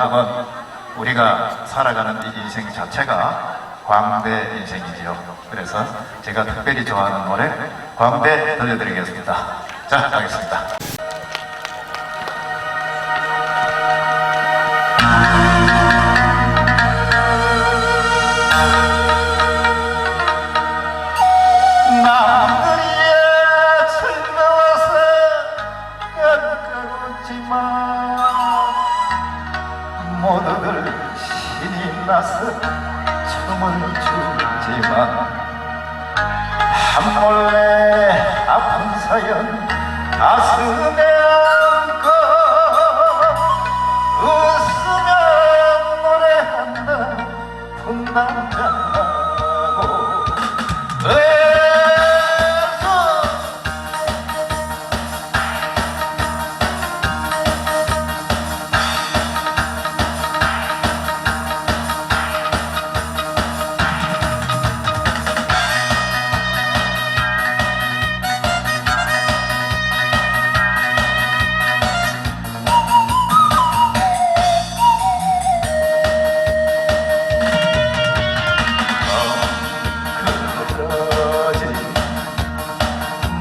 하면 우리가 살아가는 이 인생 자체가 광대 인생이지요. 그래서 제가 특별히 좋아하는 노래 광대 들려드리겠습니다. 자, 가겠습니다. 모두들 신이 나서 춤을 추지만 한몰래 아픈 사연 가슴에 안고 웃으며 노래한다. 분단장하고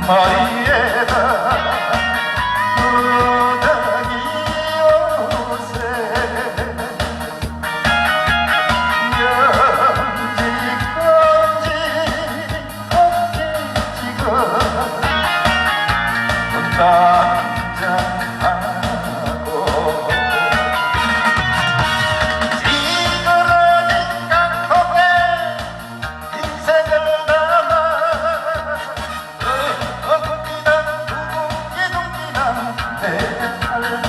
머리에다 내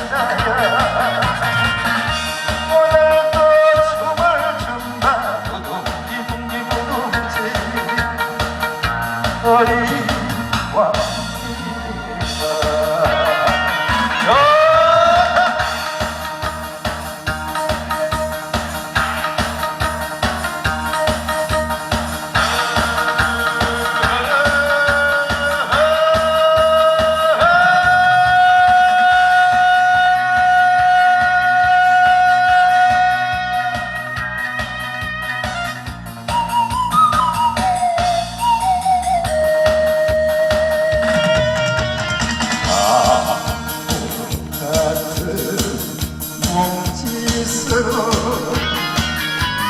팔자야